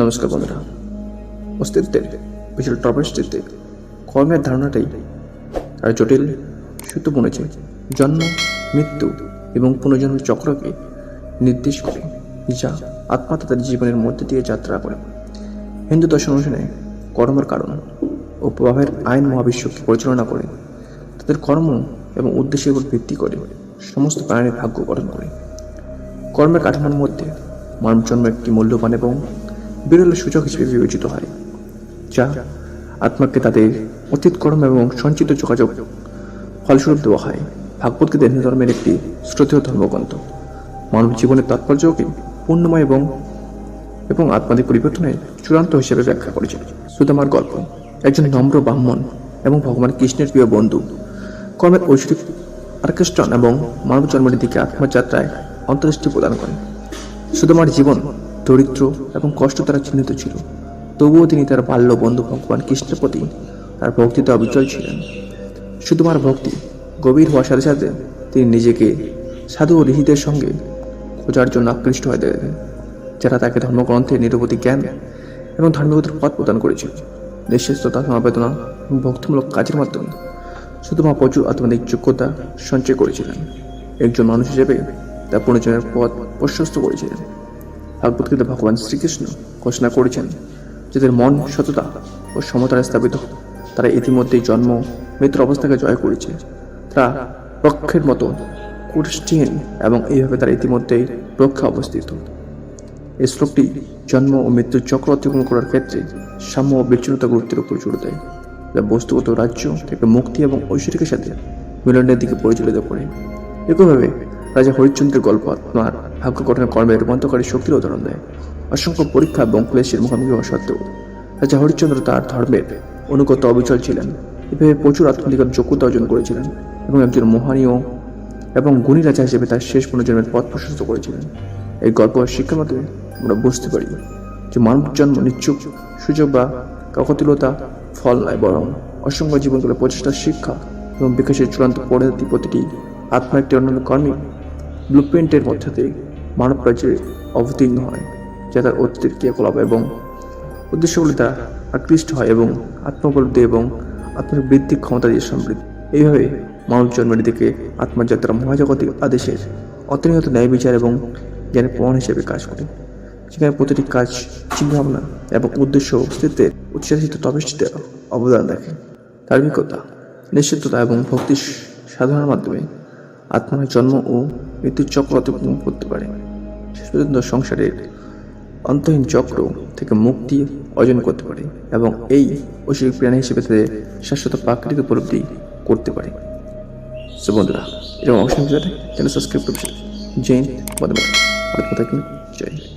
নমস্কার বন্ধুরা। অস্তিত্বের বিশাল টপেস্টিতে কর্মের ধারণাটাই আর জটিল সূত্র বুনেছে জন্ম, মৃত্যু এবং পুনর্জন্মের চক্রকে নির্দেশ করে, যা আত্মা তাদের জীবনের মধ্যে দিয়ে যাত্রা করে। হিন্দু দর্শন অনুসারে কর্মের কারণ ও প্রভাবের আইন মহাবিশ্বকে পরিচালনা করে, তাদের কর্ম এবং উদ্দেশ্যের উপর ভিত্তি করে সমস্ত প্রাণীর ভাগ্য গঠন করে। কর্মের কাঠামোর মধ্যে মানব জন্ম একটি মূল্যবান এবং বিরল সূচক হিসেবে বিবেচিত হয়, যা আত্মাকে তাদের অতীত কর্ম এবং সঞ্চিত যোগাযোগ ফলস্বরূপ দেওয়া হয়। ভাগবতকে হিন্দু ধর্মের একটি শ্রদ্ধেয় ধর্মগ্রন্থ। মানব জীবনের তাৎপর্যকে পূর্ণময় এবং এবং আত্মাদের পরিবর্তনের চূড়ান্ত হিসেবে ব্যাখ্যা করেছেন সুদামার গল্প। একজন নম্র ব্রাহ্মণ এবং ভগবান কৃষ্ণের প্রিয় বন্ধু। কর্মের ঐশ্বরিক অর্কেস্ট্রন এবং মানব জন্মের দিকে আত্মযাত্রায় অন্তর্দৃষ্টি প্রদান করেন। সুদামার জীবন দরিদ্র এবং কষ্ট দ্বারা চিহ্নিত ছিল। তবুও তিনি তার বাল্য বন্ধু ভগবান কৃষ্ণের প্রতি তার ভক্তিতে অবিচল ছিলেন। সুদামার ভক্তি গভীর হওয়ার সাথে সাথে তিনি নিজেকে সাধু ও ঋষিদের সঙ্গে খোঁজার জন্য আকৃষ্ট হয়ে দেখেন যারা তাকে ধর্মগ্রন্থের নিরবধি জ্ঞান এবং ধার্মিকতার পথ প্রদান করেছিল। নিঃশ্বাসতা সমবেদনা এবং ভক্তিমূলক কাজের মাধ্যমে সুতমা প্রচুর আত্মাধিক যোগ্যতা সঞ্চয় করেছিলেন। একজন মানুষ হিসেবে তার পুনর্জনের পথ প্রশস্ত করেছিলেন। ভাগবতগীতা ভগবান শ্রীকৃষ্ণ ঘোষণা করেছেন যাদের মন সততা ও সমতায় স্থাপিত তারা ইতিমধ্যেই জন্ম, মৃত্যুর অবস্থাকে জয় করেছে। তারা রক্ষের মতো কুষ্ঠহীন এবং এইভাবে তারা ইতিমধ্যেই রক্ষা অবস্থিত। এই শ্লোকটি জন্ম ও মৃত্যুর চক্র অতিক্রম করার ক্ষেত্রে সাম্য ও বিচ্ছিন্নতা গুরুত্বের উপর জোর দেয়। যা বস্তুগত রাজ্য থেকে মুক্তি এবং ঐশ্বরিকের সাথে মিলনের দিকে পরিচালিত করে। একইভাবে রাজা হরিশ্চন্দ্রের গল্প আপনার ভাগ্য গঠনের কর্মে রূপান্তকারী শক্তির উদাহরণ দেয়। অসংখ্য পরীক্ষা এবং ক্লেশের মুখোমুখি হওয়া সত্ত্বেও রাজা হরিশ্চন্দ্র তার ধর্মের অনুগত অবিচল ছিলেন। এভাবে প্রচুর আত্মনিকট যোগ্যতা অর্জন করেছিলেন এবং একজন মহানীয় এবং গুণী রাজা হিসেবে তার শেষ পুনর্জন্মের পথ প্রশস্ত করেছিলেন। এই গল্প শিক্ষার মাধ্যমে আমরা বুঝতে পারি যে মানব জন্ম নিচ্ছুক সুযোগ বা কাকতিলতা ফল নয় বরং অসংখ্য জীবনগুলো প্রচেষ্টা, শিক্ষা এবং বিকাশের চূড়ান্ত পরিণতি প্রতিটি আত্মা একটি অন্যান্য কর্মী ব্লুপ্রিন্টের মধ্যে দিয়ে মানব রাজ্যে অবতীর্ণ হয়, যা তার অতীতের ক্রিয়াকলাপ এবং উদ্দেশ্যগুলি দ্বারা আকৃষ্ট হয় এবং আত্মোপলব্ধি এবং আত্মার বৃদ্ধির ক্ষমতা দিয়ে সমৃদ্ধ। এইভাবে মানব জন্মের দিকে আত্মযাত্রা মহাজাগতিক আদেশের অতিরিক্ত ন্যায় বিচার এবং জ্ঞানের প্রমাণ হিসেবে কাজ করে। সেখানে প্রতিটি কাজ, চিন্তাভাবনা এবং উদ্দেশ্য অস্তিত্বের উচ্ছ্বাসিত তবেষ্টিতে অবদান রাখে। ধার্মিকতা, নিশ্চিততা এবং ভক্তির সাধনার মাধ্যমে আত্মার জন্ম ও মৃত্যুর চক্র অতিক্রম করতে পারে। শেষ পর্যন্ত সংসারের অন্তহীন চক্র থেকে মুক্তি অর্জন করতে পারে এবং এই ঐশ্বরিক প্রাণী হিসেবে তাদের শাশ্বত প্রাকৃতিক উপলব্ধি করতে পারে। সো বন্ধুরা, এরকম অবশ্যই চ্যানেল সাবস্ক্রাইব করছে জৈন বন্ধু জয়।